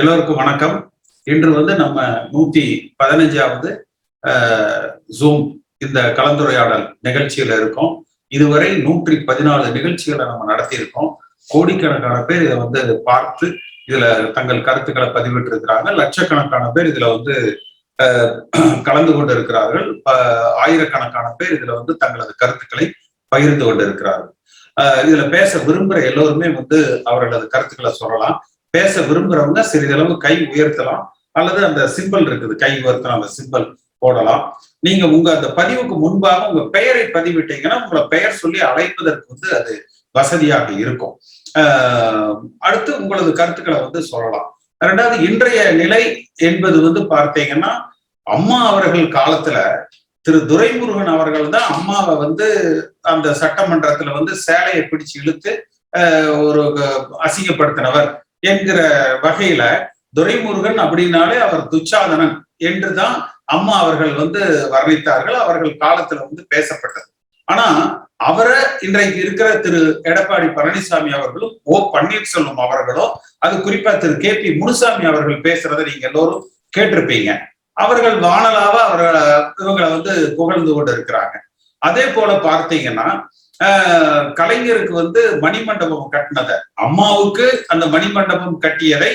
எல்லோருக்கும் வணக்கம். இன்று வந்து நம்ம நூத்தி பதினஞ்சாவது ஜூம் இந்த கலந்துரையாடல் நிகழ்ச்சியில இருக்கோம். இதுவரை நூற்றி பதினாலு நிகழ்ச்சிகளை நம்ம நடத்தியிருக்கோம். கோடிக்கணக்கான பேர் இதை வந்து பார்த்து இதுல தங்கள் கருத்துக்களை பதிவிட்டு இருக்கிறாங்க லட்சக்கணக்கான பேர் இதுல வந்து கலந்து கொண்டு இருக்கிறார்கள் ஆயிரக்கணக்கான பேர் இதுல வந்து தங்களது கருத்துக்களை பகிர்ந்து கொண்டு இருக்கிறார்கள் இதுல பேச விரும்புற எல்லோருமே வந்து அவர்களது கருத்துக்களை சொல்லலாம். பேச விரும்புறவங்க சிறிதளவு கை உயர்த்தலாம். அல்லது அந்த சிம்பிள் இருக்குது கை உயர்த்தலாம் அந்த சிம்பிள் போடலாம். நீங்க உங்க அந்த பதிவுக்கு முன்பாக உங்க பெயரை பதிவிட்டீங்கன்னா உங்களை பெயர் சொல்லி அழைப்பதற்கு வந்து அது வசதியாக இருக்கும். அடுத்து உங்களது கருத்துக்களை வந்து சொல்லலாம். ரெண்டாவது இன்றைய நிலை என்பது வந்து பார்த்தீங்கன்னா அம்மா அவர்கள் காலத்துல திரு துரைமுருகன் அவர்கள் தான் அம்மாவை வந்து அந்த சட்டமன்றத்துல வந்து சேலையை பிடிச்சு இழுத்து ஒரு அசிங்கப்படுத்தினவர். என்கிற வகையில துரைமுருகன் அப்படின்னாலே அவர் துச்சாதனன் என்றுதான் அம்மா அவர்கள் வந்து வர்ணித்தார்கள். அவர்கள் காலத்துல வந்து பேசப்பட்டது. ஆனா அவரை இன்றைக்கு இருக்கிற திரு எடப்பாடி பழனிசாமி அவர்களும் ஓ பன்னீர்செல்வம் அவர்களும் அது குறிப்பா திரு கே பி முனுசாமி அவர்கள் பேசுறதை நீங்க எல்லோரும் கேட்டிருப்பீங்க. அவர்கள் வானலாவ அவர்களை இவங்களை வந்து புகழ்ந்து கொண்டு இருக்கிறாங்க அதே போல பார்த்தீங்கன்னா கலைஞருக்கு வந்து மணிமண்டபம் கட்டினத. அம்மாவுக்கு அந்த மணிமண்டபம் கட்டியதை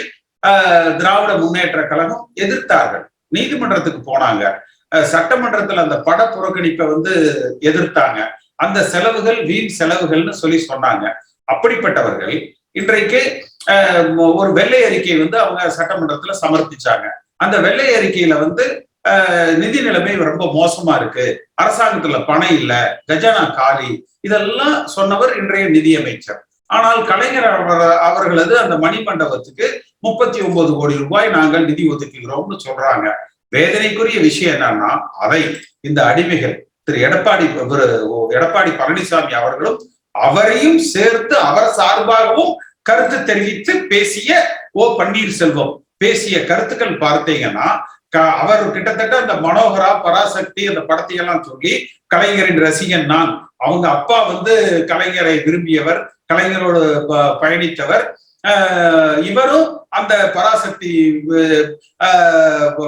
திராவிட முன்னேற்ற கழகம் எதிர்த்தார்கள். நீதிமன்றத்துக்கு போனாங்க. சட்டமன்றத்துல அந்த பட புறக்கணிப்பை வந்து எதிர்த்தாங்க. அந்த செலவுகள் வீண் செலவுகள்னு சொல்லி சொன்னாங்க. அப்படிப்பட்டவர்கள் இன்றைக்கு ஒரு வெள்ளை அறிக்கை வந்து அவங்க சட்டமன்றத்துல சமர்ப்பிச்சாங்க. அந்த வெள்ளை அறிக்கையில வந்து நிதி நிலைமை ரொம்ப மோசமா இருக்கு. அரசாங்கத்துல பணம் இல்ல கஜானா காலி. இதெல்லாம் சொன்னவர் இன்றைய நிதியமைச்சர் ஆனால் கலைஞர் அவர்களது அந்த மணிமண்டபத்துக்கு முப்பத்தி ஒன்பது கோடி ரூபாய் நாங்கள் நிதி ஒதுக்குகிறோம்னு சொல்றாங்க. வேதனைக்குரிய விஷயம் என்னன்னா அதை இந்த அடிமைகள் திரு எடப்பாடி எடப்பாடி பழனிசாமி அவர்களும் அவரையும் சேர்த்து அவர் சார்பாகவும் கருத்து தெரிவித்து பேசிய ஓ பன்னீர்செல்வம். பேசிய கருத்துக்கள் பார்த்தீங்கன்னா அவர் கிட்டத்தட்ட அந்த மனோகரா பராசக்தி அந்த படத்தையெல்லாம் சொல்லி கலைஞரின் ரசிகன் நான். அவங்க அப்பா வந்து கலைஞரை விரும்பியவர் கலைஞரோடு பயணித்தவர். இவரும் அந்த பராசக்தி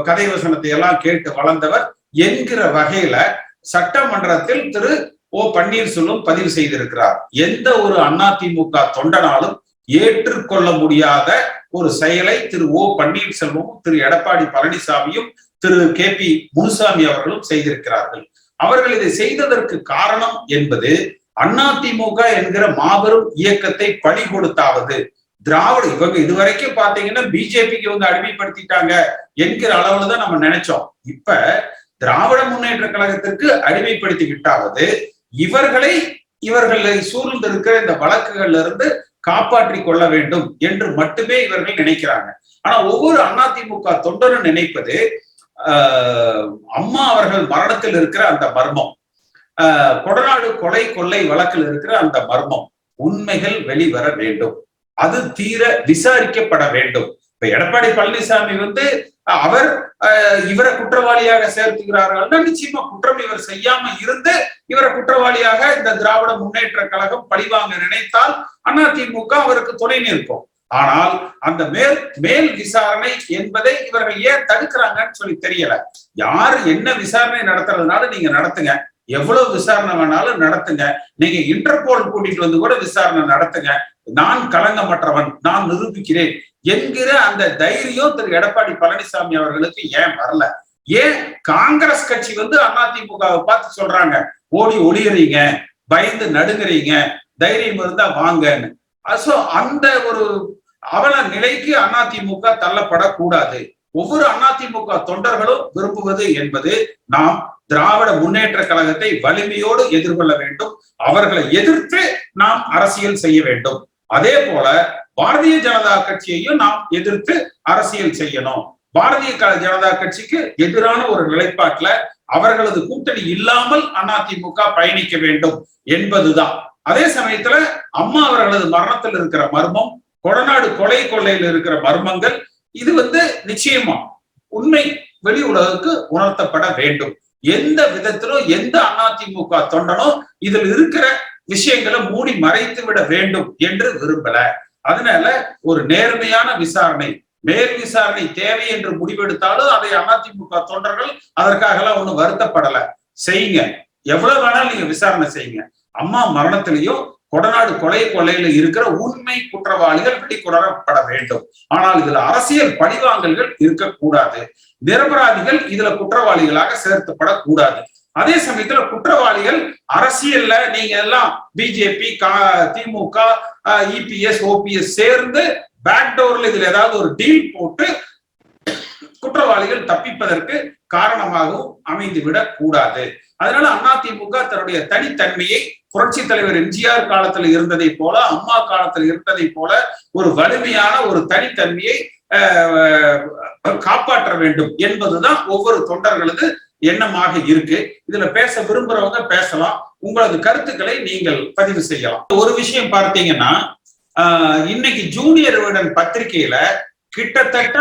கதை வசனத்தை எல்லாம் கேட்டு வளர்ந்தவர் என்கிற வகையில சட்டமன்றத்தில் திரு ஓ பன்னீர்செல்வம் பதிவு செய்திருக்கிறார். எந்த ஒரு அதிமுக தொண்டனாலும் ஏற்றுக்கொள்ள முடியாத ஒரு செயலை திரு ஓ பன்னீர்செல்வமும் திரு எடப்பாடி பழனிசாமியும் திரு கே பி முனுசாமி அவர்களும் செய்திருக்கிறார்கள். அவர்கள் இதை செய்ததற்கு காரணம் என்பது அதிமுக என்கிற மாபெரும் இயக்கத்தை பணி கொடுத்தாவது. திராவிட இவங்க இதுவரைக்கும் பாத்தீங்கன்னா பிஜேபிக்கு இவங்க அடிமைப்படுத்திட்டாங்க என்கிற அளவுல தான் நம்ம நினைச்சோம். இப்ப திராவிட முன்னேற்ற கழகத்திற்கு அடிமைப்படுத்தி விட்டாவது இவர்களை இவர்களை சூழ்ந்து இருக்கிற இந்த வழக்குகள்ல இருந்து காப்பாற்றி கொள்ள வேண்டும் என்று மட்டுமே இவர்கள் நினைக்கிறாங்க. ஆனா ஒவ்வொரு அதிமுக தொண்டரும் நினைப்பது அம்மா அவர்கள் மரணத்தில் இருக்கிற அந்த மர்மம். கொடநாடு கொலை கொள்ளை வழக்கில் இருக்கிற அந்த மர்மம் உண்மைகள் வெளிவர வேண்டும். அது தீர விசாரிக்கப்பட வேண்டும். இப்ப எடப்பாடி பழனிசாமி வந்து அவர் இவரை குற்றவாளியாக சேர்த்துகிறார்கள். நிச்சயமா குற்றம் இவர் செய்யாம இருந்து இவரை குற்றவாளியாக இந்த திராவிட முன்னேற்ற கழகம் பழிவாங்க நினைத்தால் அதிமுக அவருக்கு துணை நிற்கும். ஆனால் அந்த மேல் மேல் விசாரணை என்பதை இவர்கள் ஏன் தடுக்கிறாங்கன்னு சொல்லி தெரியல. யாரு என்ன விசாரணை நடத்துறதுனால நீங்க நடத்துங்க. எவ்வளவு விசாரணை வேணாலும் நடத்துங்க. நீங்க இன்டர்போல் கூட்டிட்டு வந்து கூட விசாரணை நடத்துங்க. நான் கலங்கமற்றவன் நான் நிரூபிக்கிறேன். என்கிற அந்த தைரியம் திரு எடப்பாடி பழனிசாமி அவர்களுக்கு ஏன் வரல? ஏன் காங்கிரஸ் கட்சி வந்து அதிமுகவை பார்த்து சொல்றாங்க ஓடி ஒளியறீங்க பயந்து நடுங்குறீங்க தைரியம் இருந்தா வாங்கன்னு. சோ அந்த ஒரு அவல நிலைக்கு அதிமுக தள்ளப்படக்கூடாது. ஒவ்வொரு அதிமுக தொண்டர்களும் விரும்புவது என்பது நாம் திராவிட முன்னேற்ற கழகத்தை வலிமையோடு எதிர்கொள்ள வேண்டும். அவர்களை எதிர்த்து நாம் அரசியல் செய்ய வேண்டும். அதே போல பாரதிய ஜனதா கட்சியையும் நாம் எதிர்த்து அரசியல் செய்யணும். பாரதிய ஜனதா கட்சிக்கு எதிரான ஒரு நிலைப்பாட்டுல அவர்களது கூட்டணி இல்லாமல் அதிமுக பயணிக்க வேண்டும் என்பதுதான். அதே சமயத்துல அம்மா அவர்களது மரணத்தில் இருக்கிற மர்மம் கொடநாடு கொலை கொள்ளையில் இருக்கிற மர்மங்கள் இது வந்து நிச்சயமா உண்மை வெளி உலகுக்கு உணர்த்தப்பட வேண்டும். எந்த விதத்திலும் எந்த அதிமுக தொண்டனும் இதில் இருக்கிற விஷயங்களை மூடி மறைத்து விட வேண்டும் என்று விரும்பல. அதனால ஒரு நேர்மையான விசாரணை மேல் விசாரணை தேவை என்று முடிவெடுத்தாலும் அதை அதிமுக தொண்டர்கள் எல்லாம் ஒண்ணும் வருத்தப்படல. செய்யுங்க. எவ்வளவு வேணாலும் நீங்க விசாரணை செய்யுங்க. அம்மா மரணத்திலையும் கொடநாடு கொலை கொலையில இருக்கிற உண்மை குற்றவாளிகள் வெளிக்கொணரப்பட வேண்டும். ஆனால் இதுல அரசியல் பழிவாங்கல்கள் இருக்கக்கூடாது. நிரபராதிகள் இதுல குற்றவாளிகளாக சேர்க்கப்படக்கூடாது அதே சமயத்துல குற்றவாளிகள் அரசியல்ல நீங்க எல்லாம் பிஜேபி திமுக இபிஎஸ் ஓபிஎஸ் சேர்ந்து பேக்டோர்ல இதுல ஏதாவது ஒரு டீல் போட்டு குற்றவாளிகள் தப்பிப்பதற்கு காரணமாகவும் அமைந்துவிடக் கூடாது. அதனால அதிமுக தன்னுடைய தனித்தன்மையை புரட்சி தலைவர் எம்ஜிஆர் காலத்துல இருந்ததை போல அம்மா காலத்துல இருந்ததை போல ஒரு வலிமையான ஒரு தனித்தன்மையை ஆஹ், காப்பாற்ற வேண்டும் என்பதுதான் ஒவ்வொரு தொண்டர்களது எண்ணமாக இருக்கு. இதுல பேச விரும்புறவங்க பேசலாம். உங்களது கருத்துக்களை நீங்கள் பதிவு செய்யலாம். ஒரு விஷயம் பார்த்தீங்கன்னா இன்னைக்கு ஜூனியர் விடன் பத்திரிகையில கிட்டத்தட்ட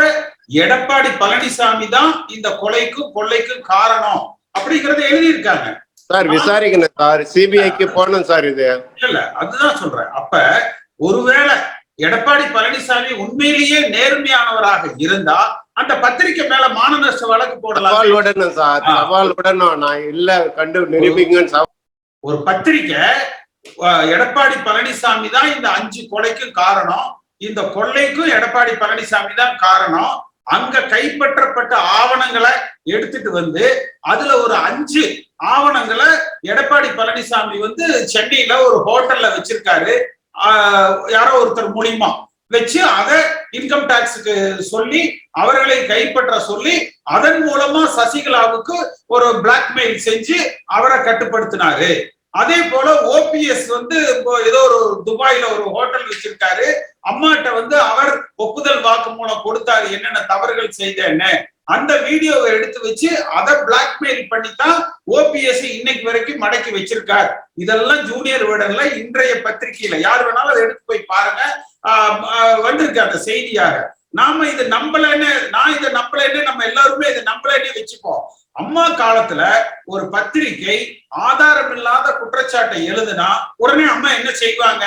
எடப்பாடி பழனிசாமி தான் இந்த கொலைக்கும் கொள்ளைக்கும் காரணம் அப்படிங்கறத எழுதியிருக்காங்க. சார் விசாரிக்கணும் சார். சிபிஐக்கு போகணும் சார் இது. இல்ல. அதுதான் சொல்றேன். அப்ப ஒருவேளை எடப்பாடி பழனிசாமி உண்மையிலேயே நேர்மையானவராக இருந்தா அந்த பத்திரிக்கை மேல மான நஷ்ட வழக்கு போடலாம். சவால் விடணும் சார் ஆ. சவால் விடணும் நான் இல்ல கண்டு நிரூபிங்கன்னு ஒரு பத்திரிக்கை எடப்பாடி பழனிசாமி தான் இந்த அஞ்சு கொலைக்கும் காரணம். இந்த கொள்ளைக்கும் எடப்பாடி பழனிசாமி தான் காரணம். அங்க கைப்பற்றப்பட்ட ஆவணங்களை எடுத்துட்டு வந்து அதுல ஒரு அஞ்சு ஆவணங்களை எடப்பாடி பழனிசாமி வந்து சென்னையில ஒரு ஹோட்டல்ல வச்சிருக்காரு. யாரோ ஒருத்தர் மூலியமா. வச்சு அதை இன்கம் டாக்ஸுக்கு சொல்லி அவர்களை கைப்பற்ற சொல்லி அதன் மூலமா சசிகலாவுக்கு ஒரு பிளாக்மெயில் செஞ்சு அவரை கட்டுப்படுத்தினாரு. அதே போல ஓபிஎஸ் வந்து இப்போ ஏதோ ஒரு துபாயில ஒரு ஹோட்டல் வச்சிருக்காரு. அம்மாட்ட வந்து அவர் ஒப்புதல் வாக்கு மூலம் கொடுத்தாரு. என்னென்ன தவறுகள் செய்தேன்னு. அந்த வீடியோவை எடுத்து வச்சு அதை பிளாக்மெயில் பண்ணித்தான் ஓபிஎஸ் இன்னைக்கு வரைக்கும் மடக்கி வச்சிருக்கார். இதெல்லாம் ஜூனியர் விடன்ல இன்றைய பத்திரிகையில. யார் வேணாலும் அதை எடுத்து போய் பாருங்க. வந்திருக்கு அந்த செய்தியாக. நாம இது நம்பலன்னு நான் இதை நம்பலன்னு நம்ம எல்லாருமே இதை நம்பலன்னு வச்சுப்போம். அம்மா காலத்துல ஒரு பத்திரிகை ஆதாரம் இல்லாத குற்றச்சாட்டை எழுதுனா உடனே அம்மா என்ன செய்வாங்க?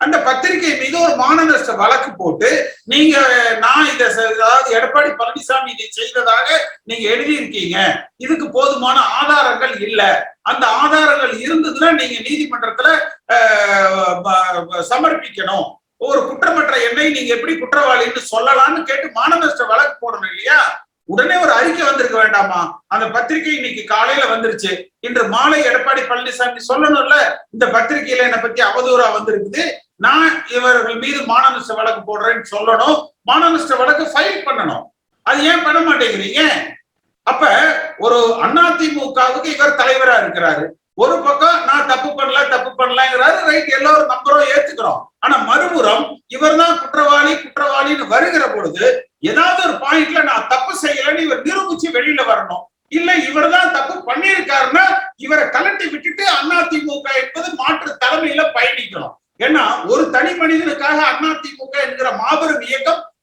அந்த பத்திரிகை மீது ஒரு மாநகர வழக்கு போட்டு நீங்க நான் இதை அதாவது எடப்பாடி பழனிசாமி இதை செய்ததாக நீங்க எழுதியிருக்கீங்க. இதுக்கு போதுமான ஆதாரங்கள் இல்ல. அந்த ஆதாரங்கள் இருந்ததுன்னா நீங்க நீதிமன்றத்துல ப- சமர்ப்பிக்கணும். ஒரு குற்றமற்ற எண்ணை நீங்க எப்படி குற்றவாளின்னு சொல்லலாம்னு கேட்டு மாநகர வழக்கு போடணும் இல்லையா? உடனே ஒரு அறிக்கை வந்திருக்க வேண்டாமா? அந்த பத்திரிகை இன்னைக்கு காலையில வந்துருச்சு. இன்று மாலை எடப்பாடி பழனிசாமி சொல்லணும்ல இந்த பத்திரிகையில என்னை பத்தி அவதூறா வந்திருக்குது. நான் இவர்கள் மீது மான வழக்கு போடுறேன்னு சொல்லணும். மான வழக்கு ஃபைல் பண்ணணும். அது ஏன் பண்ண மாட்டேங்கிறீங்க? அப்ப ஒரு அதிமுகவுக்கு இவர் தலைவரா இருக்கிறாரு. ஒரு பக்கம் நான் தப்பு பண்ணல தப்பு பண்ணலங்கிறாரு. ரைட் எல்லாரும் நம்புறோம் ஏத்துக்கிறோம். ஆனா மறுபுறம் இவர் தான் குற்றவாளி குற்றவாளின்னு வருகிற பொழுது ஏதாவது ஒரு பாயிண்ட்ல நான் தப்பு செய்யலைன்னு இவர் நிரூபிச்சு வெளியில வரணும் இல்ல இவர் தான் தப்பு பண்ணியிருக்காருன்னா இவரை கலட்டி விட்டுட்டு அதிமுக என்பது மாற்று தலைமையில பயணிக்கணும் ஏன்னா ஒரு தனி மனிதனுக்காக அதிமுக என்கிற மாபெரும்